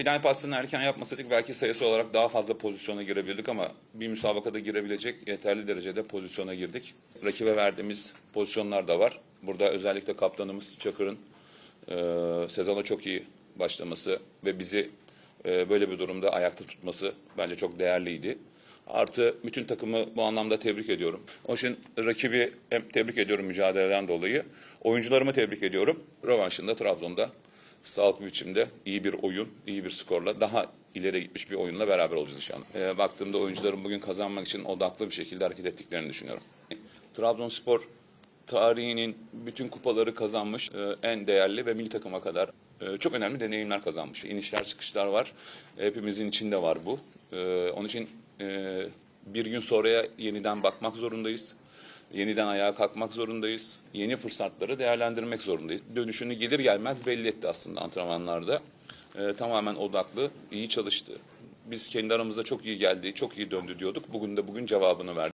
Final pasını erken yapmasaydık belki sayısı olarak daha fazla pozisyona girebilirdik ama bir müsabakada girebilecek yeterli derecede pozisyona girdik. Rakibe verdiğimiz pozisyonlar da var. Burada özellikle kaptanımız Çakır'ın e, sezona çok iyi başlaması ve bizi e, böyle bir durumda ayakta tutması bence çok değerliydi. Artı bütün takımı bu anlamda tebrik ediyorum. Onun için rakibi hem tebrik ediyorum mücadeleden dolayı. Oyuncularımı tebrik ediyorum. Rövanşında Trabzon'da sağlıklı biçimde iyi bir oyun, iyi bir skorla daha ileri gitmiş bir oyunla beraber olacağız inşallah. Ee, baktığımda oyuncuların bugün kazanmak için odaklı bir şekilde hareket ettiklerini düşünüyorum. Trabzonspor tarihinin bütün kupaları kazanmış e, en değerli ve milli takıma kadar e, çok önemli deneyimler kazanmış. İnişler çıkışlar var. Hepimizin içinde var bu. E, onun için e, bir gün sonraya yeniden bakmak zorundayız. Yeniden ayağa kalkmak zorundayız. Yeni fırsatları değerlendirmek zorundayız. Dönüşünü gelir gelmez belli etti aslında antrenmanlarda. E, tamamen odaklı, iyi çalıştı. Biz kendi aramızda çok iyi geldi, çok iyi döndü diyorduk. Bugün de bugün cevabını verdi.